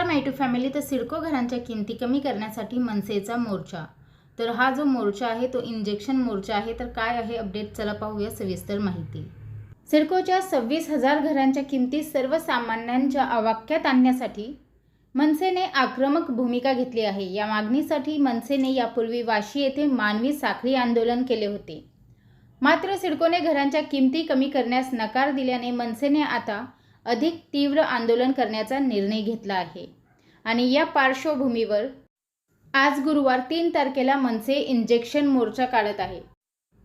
नमस्कार मायटू फॅमिली तर सिडको घरांच्या किमती कमी करण्यासाठी मनसेचा मोर्चा. तर हा जो मोर्चा आहे तो इंजेक्शन मोर्चा आहे तर काय आहे अपडेट चला पाहूया सविस्तर माहिती. सिडकोच्या सव्वीस हजार घरांच्या किमती सर्वसामान्यांच्या आवाक्यात आणण्यासाठी मनसेने आक्रमक भूमिका घेतली आहे. या मागणीसाठी मनसेने यापूर्वी वाशी येथे मानवी साखळी आंदोलन केले होते. मात्र सिडकोने घरांच्या किमती कमी करण्यास नकार दिल्याने मनसेने आता अधिक तीव्र आंदोलन करण्याचा निर्णय घेतला आहे. आणि या पार्श्वभूमीवर आज गुरुवार तीन तारखेला मनसे इंजेक्शन मोर्चा काढत आहे.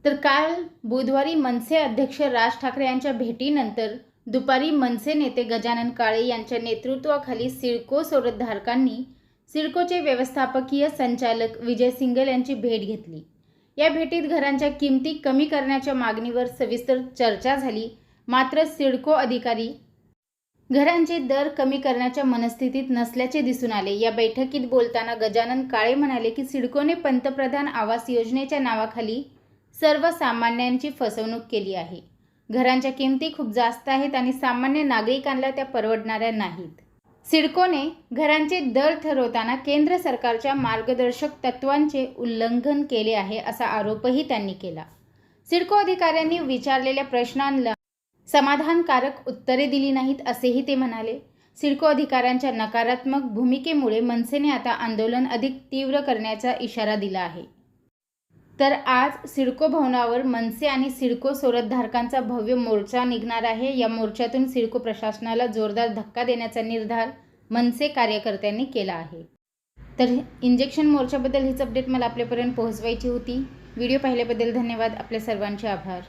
तर काल बुधवारी मनसे अध्यक्ष राज ठाकरे यांच्या भेटीनंतर दुपारी मनसे नेते गजानन काळे यांच्या नेतृत्वाखाली सिडको सोडतधारकांनी सिडकोचे व्यवस्थापकीय संचालक विजय सिंगल यांची भेट घेतली. या भेटीत घरांच्या किमती कमी करण्याच्या मागणीवर सविस्तर चर्चा झाली. मात्र सिडको अधिकारी घरांचे दर कमी करण्याच्या मनस्थितीत नसल्याचे दिसून आले. या बैठकीत बोलताना गजानन काळे म्हणाले की सिडकोने पंतप्रधान आवास योजनेच्या नावाखाली सर्वसामान्यांची फसवणूक केली आहे. घरांच्या किमती खूप जास्त आहेत आणि सामान्य नागरिकांना त्या परवडणाऱ्या नाहीत. सिडकोने घरांचे दर ठरवताना केंद्र सरकारच्या मार्गदर्शक तत्वांचे उल्लंघन केले आहे असा आरोपही त्यांनी केला. सिडको अधिकाऱ्यांनी विचारलेल्या प्रश्नांना समाधानकारक उत्तरे दिली नाहीत असेही ते म्हणाले. सिडको अधिकाऱ्यांच्या नकारात्मक भूमिकेमुळे मनसेने आता आंदोलन अधिक तीव्र करण्याचा इशारा दिला आहे. तर आज सिडको भवनावर मनसे आणि सिडको सोरतधारकांचा भव्य मोर्चा निघणार आहे. या मोर्चातून सिडको प्रशासनाला जोरदार धक्का देण्याचा निर्धार मनसे कार्यकर्त्यांनी केला आहे. तर इंजेक्शन मोर्चाबद्दल हीच अपडेट मला आपल्यापर्यंत पोहोचवायची होती. व्हिडिओ पाहिल्याबद्दल धन्यवाद. आपल्या सर्वांचे आभार.